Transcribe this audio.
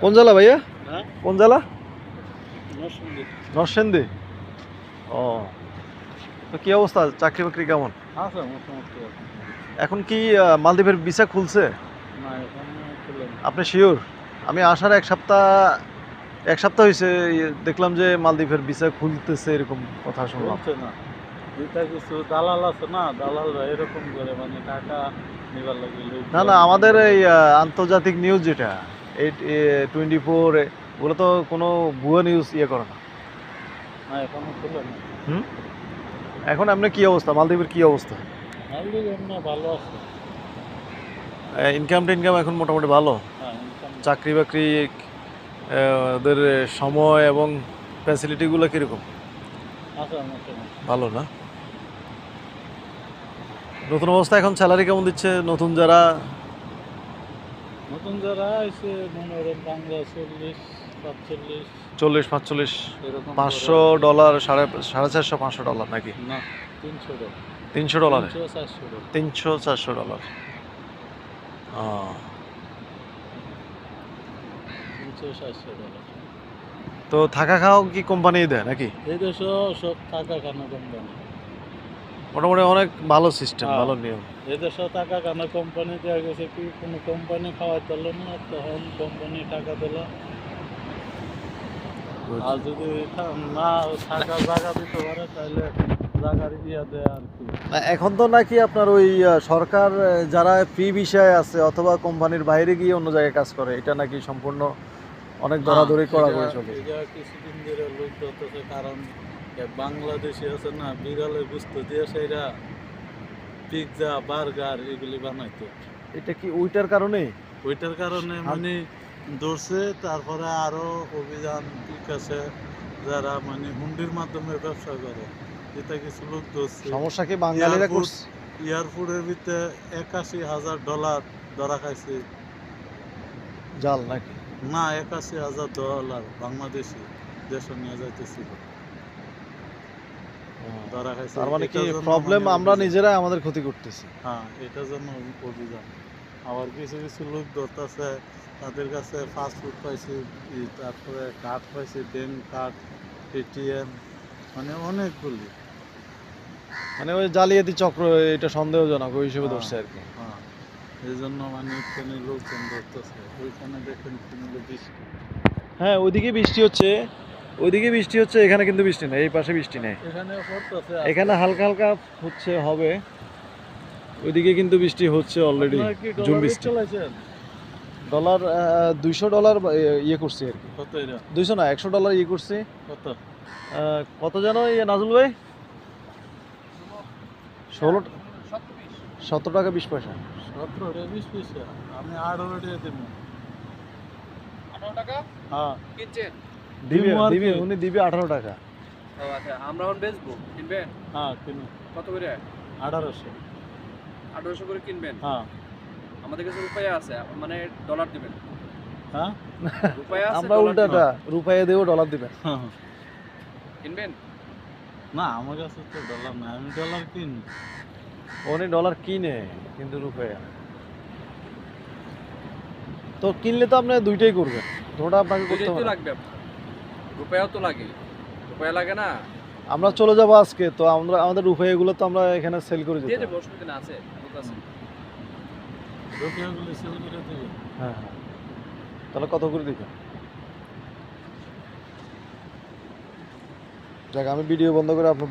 কোন জেলা ভাইয়া? হ্যাঁ? কোন জেলা? নরসিংদী। ও তো কি অবস্থা? চাকরি বাকরি কেমন? এখন কি মালদ্বীপের ভিসা খুলছে? আপনি শিওর আমি আসার এক সপ্তাহ এক সপ্তাহ হয়েছে দেখলাম যে মালদ্বীপের ভিসা খুলতেছে এরকম কথা শুনলাম। কিছু দালাল আছে না দালালরা এরকম করে মানে টাকা নিবার লাগে না না আমাদের এই আন্তর্জাতিক নিউজ যেটা এইট টোয়েন্টি ফোর ওগুলো তো কোনো ভুয়া নিউজ ইয়ে করে না। হুম? এখন আপনার কি অবস্থা? মালদ্বীপের কি অবস্থা? ভালো আছে। ইনকাম টিনকাম এখন মোটামুটি ভালো। হ্যাঁ চাকরি বাকরি ওদের সময় এবং ফ্যাসিলিটিগুলো কীরকম? ভালো না? নতুন অবস্থা এখন স্যালারি কেমন দিচ্ছে? নতুন যারা নতুন যারা এসে মনে করেন বাংলা চল্লিশ সাতচল্লিশ। চল্লিশ পাঁচচল্লিশ পাঁচশো। ডলার সাড়ে সাড়ে চারশো পাঁচশো ডলার নাকি? না তিনশো ডলার। তিনশো ডলারে? তিনশো চারশো ডলার। তো থাকা খাওয়া কি কোম্পানি দেয় নাকি? এই দেশও সব টাকা কানা কোম্পানি। মোটামুটি অনেক ভালো সিস্টেম হ্যাঁ। ভালো নিয়ম। টাকা কানা কোম্পানি দেওয়া গেছে কি? কোনো কোম্পানি খাওয়াই না তখন কোম্পানি টাকা দিল। আর যদি না জায়গা দিতে পারে তাহলে এখন তো নাকি আপনার ওই সরকার যারা ফ্রি বিষয়ে আছে অথবা কোম্পানির বাইরে গিয়ে অন্য জায়গায় কাজ করে এটা নাকি সম্পূর্ণ অনেক দরাদরি করা করে চলে কিছুদিন ধরে লোক কারণ বাংলাদেশে আছে না বিড়ালের গুস্ত দিয়ে সেটা পিৎজা বার্গার এগুলি বানাইতো। এটা কি ওইটার কারণে? ওইটার কারণে মানে ধরছে তারপরে আরও অভিযান বিকাশে যারা মানে হুন্ডির মাধ্যমে ব্যবসা করে এটা কিছু লোক ধরছে। সমস্যা কি বাঙালিরা করছে? এয়ারপোর্টের ভিতরে একাশি হাজার ডলার ধরা খাইছে। জাল নাকি? না একাশি হাজার ডলার বাংলাদেশি দেশে নিয়ে যাইতেছিল। ধরা খাইছে। তার মানে কি প্রবলেম মানে আমরা নিজেরাই আমাদের ক্ষতি করতেছি। হ্যাঁ এটার জন্য অভিযান আবার কিছু কিছু লোক ধরতেছে তাদের কাছে ফাস্টফুড পাইছে তারপরে কার্ড পাইছে ব্যাংক কার্ড মানে অনেকগুলি। মানে ওই জালিয়াতি চক্র এটা সন্দেহজনক ওই হিসেবে হ্যাঁ। ধরছে আর কি। হ্যাঁ। এই জন্য মানে ওইখানে লোকজন ধরতেছে। ওইখানে দেখেন বৃষ্টি। হ্যাঁ ওইদিকে বৃষ্টি হচ্ছে। ওইদিকে বৃষ্টি হচ্ছে এখানে কিন্তু বৃষ্টি নেই এই পাশে বৃষ্টি নেই। এখানে এখানে হালকা হালকা হচ্ছে হবে। ওইদিকে কিন্তু বৃষ্টি হচ্ছে অলরেডি জুম ডলার বৃষ্টি। ডলার দুইশো ডলার ইয়ে করছি আর কি। দুইশো না একশো ডলার ইয়ে করছি। কত? জানো ইয়ে নাজুল ভাই? ষোলো সতেরো টাকা বিশ পয়সা। সতেরো রে বিশ পয়সা। আমি আঠারো টাকা দেবো। আঠারো টাকা? হ্যাঁ। কিনছেন? দিবে দিবে উনি দিবে আঠারো টাকা। ও আচ্ছা আমরা বেচবো কিনবেন? হ্যাঁ কিনো কত করে? আঠারোশো। আঠারোশো করে কিনবেন? হ্যাঁ। আমাদের কাছে রুপাইয়া আছে মানে ডলার দিবেন। হ্যাঁ? আছে আমরা উল্টাটা ডলার দিবেন। দিবেন। কিনবেন? না আমার কাছে তো ডলার না আমি ডলার কিনি উনি ডলার কিনে কিন্তু রুপাইয়া। তো কিনলে তো আপনি দুইটাই করবেন আপনাকে করতে হবে লাগবে রুপাইয়াও তো লাগে। রুপাইয়া লাগে না? আমরা চলে যাব আজকে তো আমরা আমাদের রুপাইয়াগুলো তো আমরা এখানে সেল করে দিয়ে দেবো অসুবিধা না আছে লোক সেল করে দেবে। হ্যাঁ হ্যাঁ। তাহলে কত করে দিবেন? যাক আমি ভিডিও বন্ধ করে আপনার